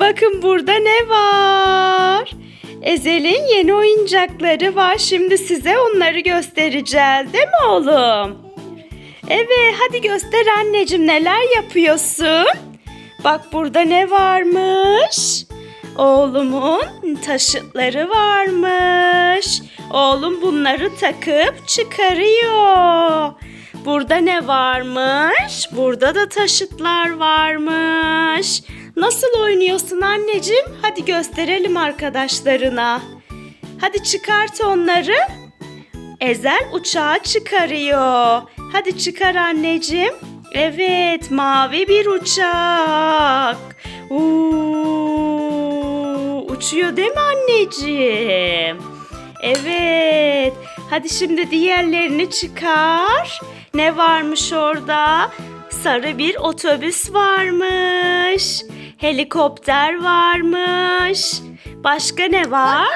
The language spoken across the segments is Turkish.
Bakın burada ne var? Ezel'in yeni oyuncakları var. Şimdi size onları göstereceğiz. Değil mi oğlum? Evet hadi göster anneciğim neler yapıyorsun? Bak burada ne varmış? Oğlumun taşıtları varmış. Oğlum bunları takıp çıkarıyor. Burada ne varmış? Burada da taşıtlar varmış. Nasıl oynuyorsun anneciğim? Hadi gösterelim arkadaşlarına. Hadi çıkart onları. Ezel uçağı çıkarıyor. Hadi çıkar anneciğim. Evet, mavi bir uçak. Uuu, uçuyor değil mi anneciğim? Evet. Hadi şimdi diğerlerini çıkar. Ne varmış orada? Sarı bir otobüs varmış. Helikopter varmış. Başka ne var?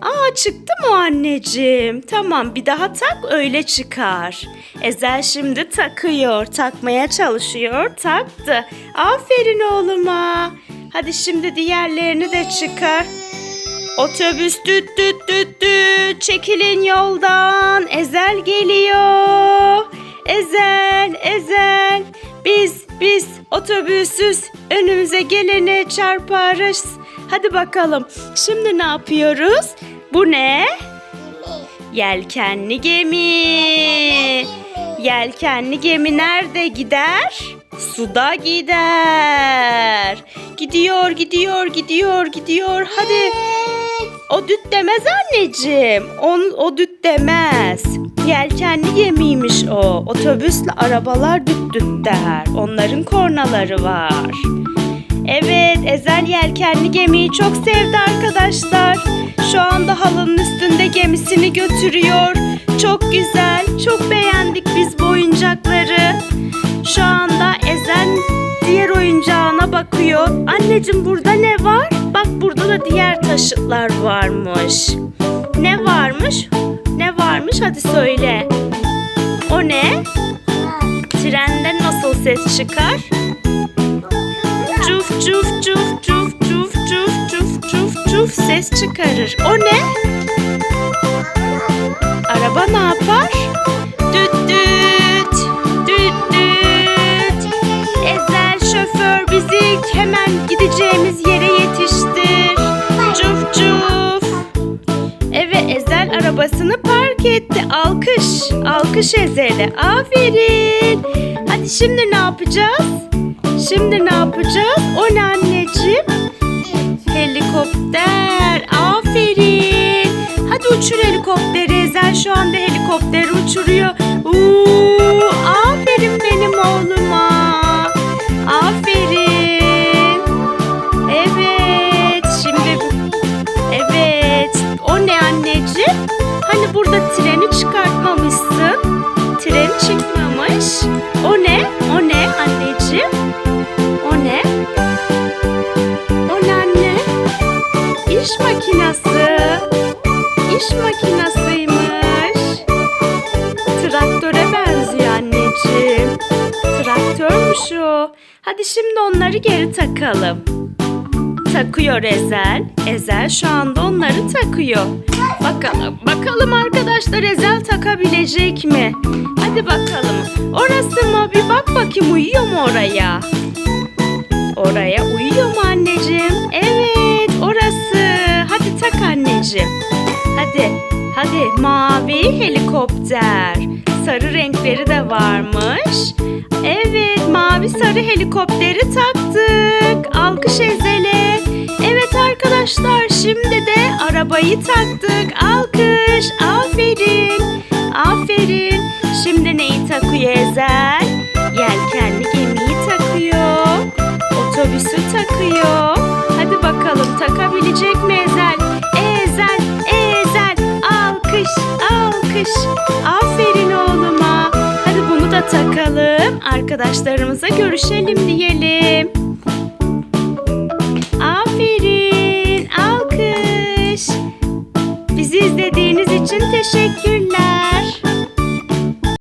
Aa çıktı mı anneciğim? Tamam bir daha tak öyle çıkar. Ezel şimdi takıyor. Takmaya çalışıyor. Taktı. Aferin oğluma. Hadi şimdi diğerlerini de çıkar. Otobüs düt düt düt düt. Çekilin yoldan. Ezel geliyor. Ezel, Ezel. Biz, biz otobüsüz önümüze gelene çarparız. Hadi bakalım. Şimdi ne yapıyoruz? Bu ne? Yelkenli gemi. Yelkenli gemi nerede gider? Suda gider. Gidiyor, gidiyor, gidiyor, gidiyor. Hadi. O düt demez anneciğim. On, o düt demez. Yelkenli gemiymiş o. Otobüsle arabalar düt düt der. Onların kornaları var. Evet, Ezel yelkenli gemiyi çok sevdi arkadaşlar. Şu anda halının üstünde gemisini götürüyor. Çok güzel, çok beğendik biz bu oyuncakları. Şu anda Ezel diğer oyuncağına bakıyor. Anneciğim burada ne var? Burada da diğer taşıtlar varmış. Ne varmış? Ne varmış? Hadi söyle. O ne? Trenden nasıl ses çıkar? Cuf cuf cuf cuf cuf cuf cuf cuf cuf ses çıkarır. O ne? Araba ne yapar? Düt düt düt düt. Ezel şoför bizi hemen gideceğimiz yere Alkış. Ezel'e. Aferin. Hadi şimdi ne yapacağız? Şimdi ne yapacağız? O ne anneciğim? Helikopter. Aferin. Hadi uçur helikopteri. Ezel şu anda helikopteri uçuruyor. Uuu, Traktörmüş o. Hadi şimdi onları geri takalım. Takıyor Ezel. Ezel şu anda onları takıyor. Bakalım, bakalım arkadaşlar Ezel takabilecek mi? Hadi bakalım. Orası mı? Bir bak bakayım uyuyor mu oraya? Oraya uyuyor mu anneciğim? Evet, orası. Hadi tak anneciğim. Hadi, hadi mavi helikopter. Sarı renkleri de varmış. Evet, mavi sarı helikopteri taktık. Alkış Ezel'e. Evet arkadaşlar, şimdi de arabayı taktık. Alkış, aferin. Aferin. Şimdi neyi takıyor Ezel? Arkadaşlarımıza görüşelim diyelim. Aferin, alkış. Bizi izlediğiniz için teşekkür